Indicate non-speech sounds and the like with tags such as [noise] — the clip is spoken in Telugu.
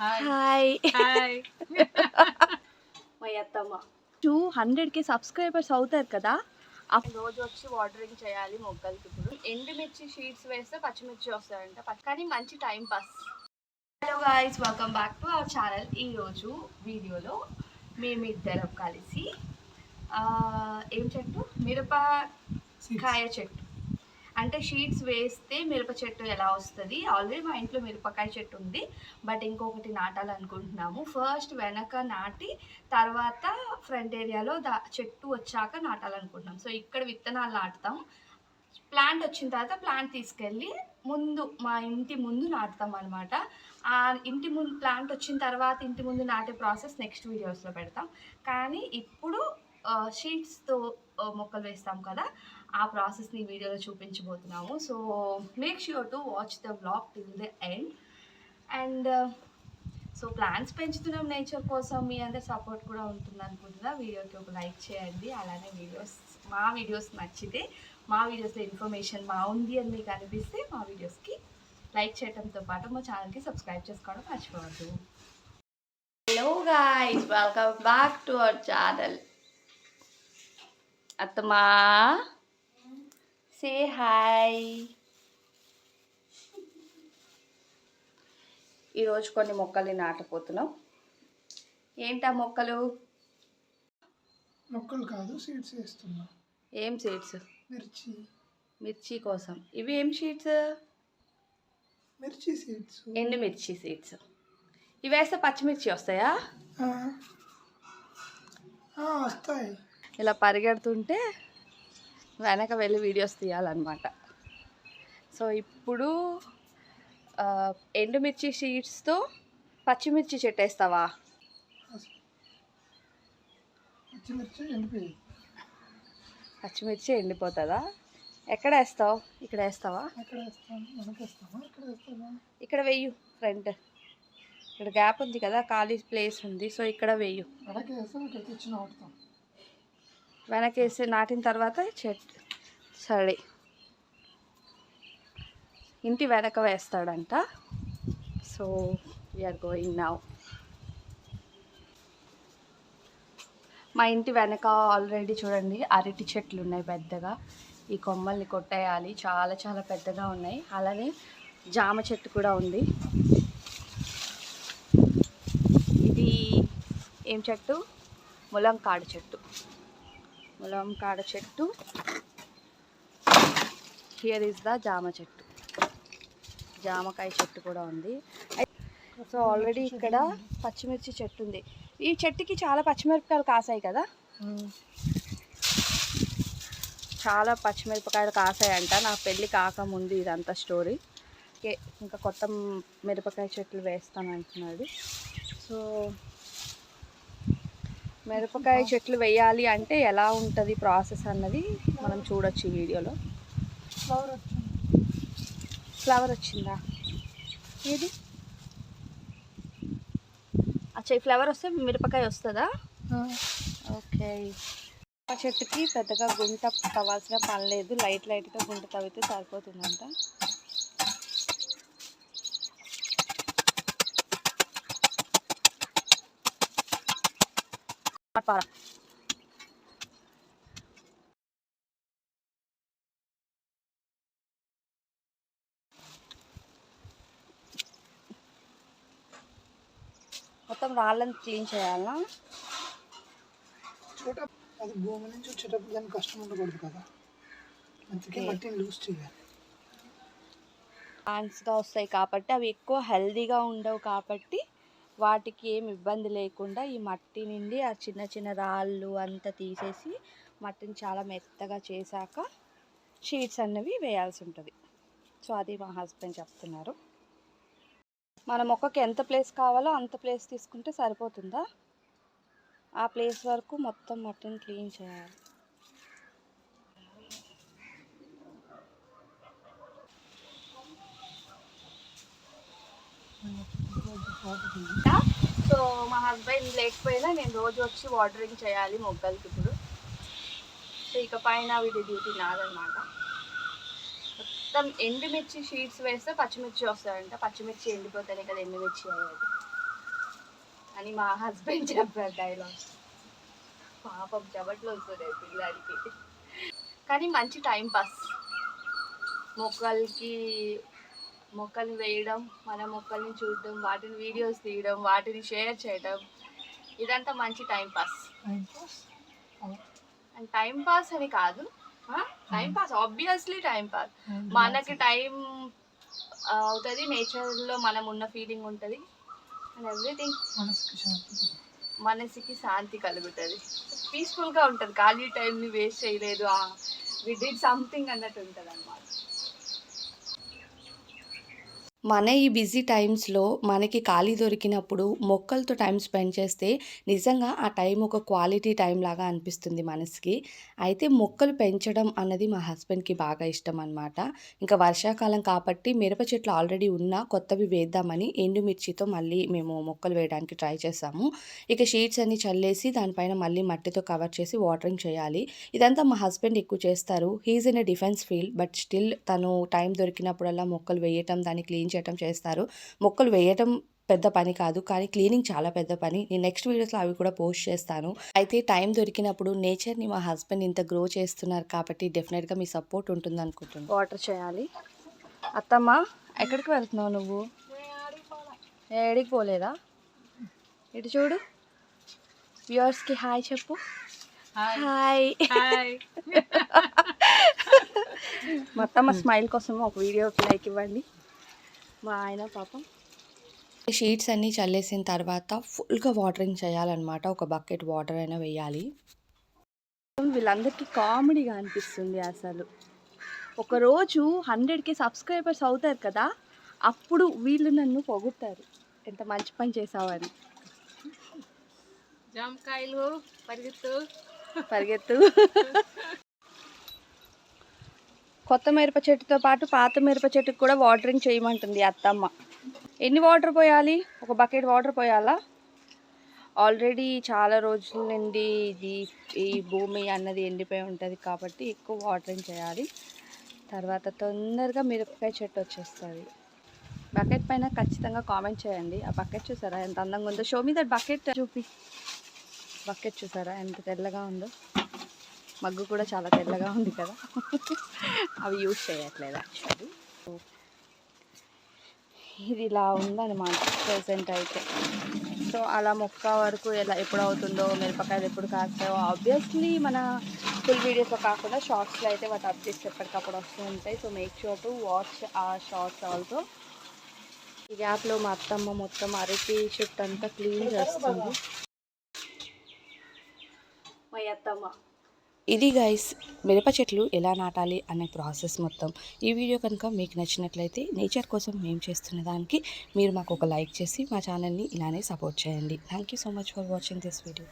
హాయ్ హాయ్ మా అత్తమ్మ టూ హండ్రెడ్కి సబ్స్క్రైబర్స్ అవుతారు కదా? ఆ రోజు వచ్చి వాటరింగ్ చేయాలి మొక్కలకి ఇప్పుడు. ఎండుమిర్చి షీట్స్ వేస్తే పచ్చిమిర్చి వస్తాయంట. కానీ మంచి time pass hello guys welcome back to our channel ఈరోజు వీడియోలో మేమిద్దరం కలిసి ఆ, ఏం చెట్టు? మిరపకాయ చెట్టు. అంటే షీట్స్ వేస్తే మిరప చెట్టు ఎలా వస్తుంది? ఆల్రెడీ మా ఇంట్లో మిరపకాయ చెట్టు ఉంది. బట్ ఇంకొకటి నాటాలనుకుంటున్నాము. ఫస్ట్ వెనక నాటి తర్వాత ఫ్రంట్ ఏరియాలో దా చెట్టు వచ్చాక నాటాలనుకుంటున్నాం. సో ఇక్కడ విత్తనాలు నాటుతాం. ప్లాంట్ వచ్చిన తర్వాత ప్లాంట్ తీసుకెళ్ళి ముందు మా ఇంటి ముందు నాటుతాం అనమాట ఆ ఇంటి ముందు ప్లాంట్ వచ్చిన తర్వాత ఇంటి ముందు నాటే ప్రాసెస్ నెక్స్ట్ వీడియోస్లో పెడతాం. కానీ ఇప్పుడు షీట్స్తో మొక్కలు వేస్తాం కదా ఆ ప్రాసెస్ని వీడియోలో చూపించబోతున్నాము. So make sure to watch the blog till the end and so plans పెంచుతున్నాం నేచర్ కోసం మీ అందరి సపోర్ట్ కూడా ఉంటుంది అనుకుంటున్నా. వీడియోకి ఒక లైక్ చేయండి. అలానే వీడియోస్ మా వీడియోస్ నచ్చితే మా వీడియోస్లో ఇన్ఫర్మేషన్ బాగుంది అని మీకు అనిపిస్తే మా వీడియోస్కి లైక్ చేయడంతో పాటు మా ఛానల్కి సబ్స్క్రైబ్ చేసుకోవడం మర్చిపోవద్దు. Hello guys welcome back to our channel అత్తమా say hi ఈరోజు కొన్ని మొక్కల్ని నాటపోతున్నాం ఏంటా మొక్కలు? మొక్కలు కాదు సీడ్స్ వేస్తున్నా. ఏం సీడ్స్ మిర్చి. మిర్చి కోసం. ఇవి ఏం సీడ్స్ మిర్చి సీడ్స్ ఎండుమిర్చి సీడ్స్ ఇవి వేస్తే పచ్చిమిర్చి వస్తాయా? వస్తాయి. ఇలా పరిగెడుతుంటే వెనక వెళ్ళి వీడియోస్ తీయాలన్నమాట. సో ఇప్పుడు ఎండుమిర్చి షీట్స్తో పచ్చిమిర్చి చెట్టు వేస్తావా పచ్చిమిర్చి ఎండిపోతుందా? ఎక్కడ వేస్తావు ఇక్కడ వేస్తావా ఇక్కడ వెయ్యు ఫ్రంట్. ఇక్కడ గ్యాప్ ఉంది కదా ఖాళీ ప్లేస్ ఉంది. సో ఇక్కడ వెయ్యు వెనక వేస్తాం ఇక్కడ తెచ్చి నాటుతాం వెనకేసి నాటిన తర్వాత చెట్టు సరే. ఇంటి వెనక వేస్తాడంట. So we are going now మా ఇంటి వెనక ఆల్రెడీ చూడండి అరటి చెట్లు ఉన్నాయి పెద్దగా. ఈ కొమ్మల్ని కొట్టేయాలి. చాలా చాలా పెద్దగా ఉన్నాయి. అలానే జామ చెట్టు కూడా ఉంది. ఇది ఏం చెట్టు? ములంకాడు చెట్టు. ములంకాడ చెట్టు. హియర్ ఇస్ ద జామ చెట్టు. జామకాయ చెట్టు కూడా ఉంది. సో ఆల్రెడీ ఇక్కడ పచ్చిమిర్చి చెట్టు ఉంది. ఈ చెట్టుకి చాలా పచ్చిమిరపకాయలు కాసాయి కదా? చాలా పచ్చిమిరపకాయలు కాసాయంట. నా పెళ్ళి కాకముందు ఇదంతా స్టోరీ ఇంకా కొత్త మిరపకాయ చెట్లు వేస్తాను అంటున్నాడు సో మిరపకాయ చెట్లు వేయాలి అంటే ఎలా ఉంటుంది ప్రాసెస్ అన్నది మనం చూడొచ్చు ఈ వీడియోలో. ఫ్లవర్ వచ్చింది? ఫ్లవర్ వచ్చిందా? ఏది? అచ్చా ఈ ఫ్లవర్ వస్తే మిరపకాయ వస్తుందా? ఓకే. ఆ చెట్టుకి పెద్దగా గుంట తవ్వాల్సిన పని లేదు. లైట్ లైట్గా గుంట తవ్వితే సరిపోతుందంట. పారా మొత్తం రాళ్ళని క్లీన్ చేయాలా? చోట అది భూమి నుంచి వచ్చేటప్పుడు దానికి కష్టం ఉండకూడదు కదా. అందుకే. మట్టిని లూజ్ చేయాలి. ప్లాంట్స్గా వస్తాయి కాబట్టి అవి ఎక్కువ హెల్దీగా ఉండవు కాబట్టి వాటికి ఏమి ఇబ్బంది లేకుండా ఈ మట్టి నుండి ఆ చిన్న చిన్న రాళ్ళు అంతా తీసేసి మట్టిని చాలా మెత్తగా చేశాక షీట్స్ అన్నవి వేయాల్సి ఉంటుంది. సో అది మా హస్బెండ్ చెప్తున్నారు. మన మొక్కకి ఎంత ప్లేస్ కావాలో అంత ప్లేస్ తీసుకుంటే సరిపోతుందా? ఆ ప్లేస్ వరకు మొత్తం మట్టిని క్లీన్ చేయాలి. సో మా హస్బెండ్ లేకపోయినా నేను రోజు వచ్చి వాటరింగ్ చేయాలి మొగ్గలకి ఇప్పుడు. సో ఇక పైన వీటి డ్యూటీ నాదనమాట మొత్తం ఎండుమిర్చి షీట్స్ వేస్తే పచ్చిమిర్చి వస్తాయంట. పచ్చిమిర్చి ఎండిపోతేనే కదా ఎండుమిర్చి అయ్యేది. అని మా హస్బెండ్ చెప్పారు డైలాగ్ పాపం చెమట్లు వస్తుంది పిల్లాడికి. కానీ మంచి టైం పాస్ మొక్కలకి మొక్కలు వేయడం మన మొక్కల్ని చూడడం వాటిని వీడియోస్ తీయడం వాటిని షేర్ చేయడం ఇదంతా మంచి time pass and time pass అని కాదు. Time pass obviously time pass మనకి టైం అవుతుంది నేచర్లో మనం ఉన్న ఫీలింగ్ ఉంటుంది. అండ్ ఎవ్రీథింగ్ మనసుకి శాంతి మనసుకి శాంతి కలుగుతుంది. పీస్ఫుల్గా ఉంటుంది. ఖాళీ టైంని వేస్ట్ చేయలేదు. వి డిడ్ సంథింగ్ అన్నట్టు ఉంటుంది అనమాట మన ఈ బిజీ టైమ్స్లో మనకి ఖాళీ దొరికినప్పుడు మొక్కలతో టైం స్పెండ్ చేస్తే నిజంగా ఆ టైం ఒక క్వాలిటీ టైం లాగా అనిపిస్తుంది మనసుకి. అయితే మొక్కలు పెంచడం అన్నది మా హస్బెండ్కి బాగా ఇష్టం అనమాట ఇంకా వర్షాకాలం కాబట్టి మిరప చెట్లు ఆల్రెడీ ఉన్న కొత్తవి వేద్దామని ఎండుమిర్చితో మళ్ళీ మేము మొక్కలు వేయడానికి ట్రై చేసాము. ఇక షీట్స్ అన్ని చల్లేసి దానిపైన మళ్ళీ మట్టితో కవర్ చేసి వాటరింగ్ చేయాలి. ఇదంతా మా హస్బెండ్ ఎక్కువ చేస్తారు. He is in a defence field but still తను టైం దొరికినప్పుడల్లా మొక్కలు వేయటం దాన్ని క్లీన్ చేయటం చేస్తారు. మొక్కలు వేయటం పెద్ద పని కాదు కానీ క్లీనింగ్ చాలా పెద్ద పని. నేను నెక్స్ట్ వీడియోస్లో అవి కూడా పోస్ట్ చేస్తాను. అయితే టైం దొరికినప్పుడు నేచర్ని మా హస్బెండ్ ఇంత గ్రో చేస్తున్నారు కాబట్టి డెఫినెట్గా మీ సపోర్ట్ ఉంటుంది అనుకుంటున్నాను వాటర్ చేయాలి. అత్తమ్మ ఎక్కడికి వెళ్తున్నావు నువ్వు? ఏడికి పోలేదా? ఇటు చూడు. వ్యూవర్స్కి హాయ్ చెప్పు. హాయ్. [laughs] మా అత్తమ్మ స్మైల్ కోసం ఒక వీడియోకి లైక్ ఇవ్వండి. మా ఆయన పాపం. షీట్స్ అన్నీ చల్లేసిన తర్వాత ఫుల్గా వాటరింగ్ చేయాలన్నమాట. ఒక బకెట్ వాటర్ అయినా వేయాలి. వీళ్ళందరికీ కామెడీగా అనిపిస్తుంది అసలు. ఒకరోజు హండ్రెడ్కి సబ్స్క్రైబర్స్ అవుతారు కదా అప్పుడు వీళ్ళు నన్ను పొగుడతారు. ఎంత మంచి పని చేసావని జామకాయలు పరిగెత్తు. పరిగెత్తు. కొత్త మిరప చెట్టుతో పాటు పాత మిరప చెట్టుకు కూడా వాటరింగ్ చేయమంటుంది అత్తమ్మ. ఎన్ని వాటర్ పోయాలి? ఒక బకెట్ వాటర్ పోయాలా? ఆల్రెడీ చాలా రోజుల నుండి ఇది ఈ భూమి అన్నది ఎండిపోయి ఉంటుంది కాబట్టి ఎక్కువ వాటరింగ్ చేయాలి. తర్వాత తొందరగా మిరపకాయ చెట్టు వచ్చేస్తుంది. బకెట్ పైన ఖచ్చితంగా కామెంట్ చేయండి. ఆ బకెట్ చూసారా? ఎంత అందంగా ఉందో. షో మీ దట్ బకెట్ చూపి. బకెట్ చూసారా? ఎంత తెల్లగా ఉందో. మగ్గు కూడా చాలా తెల్లగా ఉంది కదా. అవి యూజ్ చేయట్లేదు యాక్చువల్లీ ఇది ఇలా ఉందన్నమాట ప్రెసెంట్ అయితే. సో అలా మొక్క వరకు ఎలా ఎప్పుడు అవుతుందో మిరపకాయలు ఎప్పుడు కాస్తాయో ఆబ్వియస్లీ మన ఫుల్ వీడియోస్లో కాకుండా షార్ట్స్లో అయితే వాటి అప్డేట్స్ ఎప్పటికప్పుడు వస్తూ ఉంటాయి. So make sure to watch ఆ షార్ట్స్ ఆల్సో ఈ గ్యాప్లో మా అత్తమ్మ మొత్తం అరటి చుట్టూ అంతా క్లీన్ చేస్తుంది. మా అత్తమ్మ. ఇది గైస్ మిరప చెట్లు ఎలా నాటాలి అనే ప్రాసెస్ మొత్తం. ఈ వీడియో కనుక మీకు నచ్చినట్లయితే నేచర్ కోసం మేము చేస్తున్న దానికి మీరు మాకు ఒక లైక్ చేసి మా ఛానల్ని ఇలానే సపోర్ట్ చేయండి. Thank you so much for watching this video